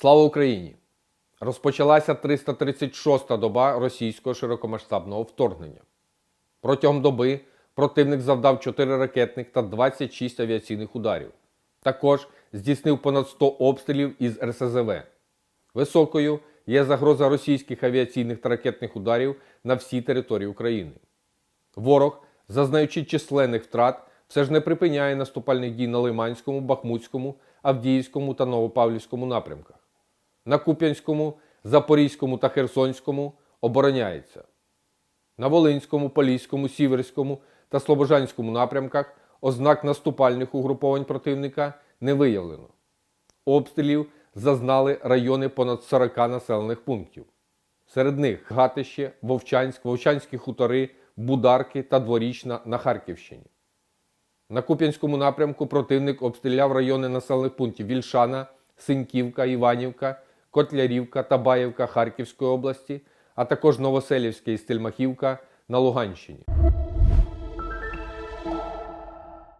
Слава Україні! Розпочалася 336-та доба російського широкомасштабного вторгнення. Протягом доби противник завдав 4 ракетних та 26 авіаційних ударів. Також здійснив понад 100 обстрілів із РСЗВ. Високою є загроза російських авіаційних та ракетних ударів на всій території України. Ворог, зазнаючи численних втрат, все ж не припиняє наступальних дій на Лиманському, Бахмутському, Авдіївському та Новопавлівському напрямках. На Куп'янському, Запорізькому та Херсонському обороняється. На Волинському, Поліському, Сіверському та Слобожанському напрямках ознак наступальних угруповань противника не виявлено. Обстрілів зазнали райони понад 40 населених пунктів. Серед них Гатище, Вовчанськ, Вовчанські хутори, Бударки та Дворічна на Харківщині. На Куп'янському напрямку противник обстріляв райони населених пунктів Вільшана, Синьківка, Іванівка, Котлярівка та Баївка Харківської області, а також Новоселівське і Стельмахівка на Луганщині.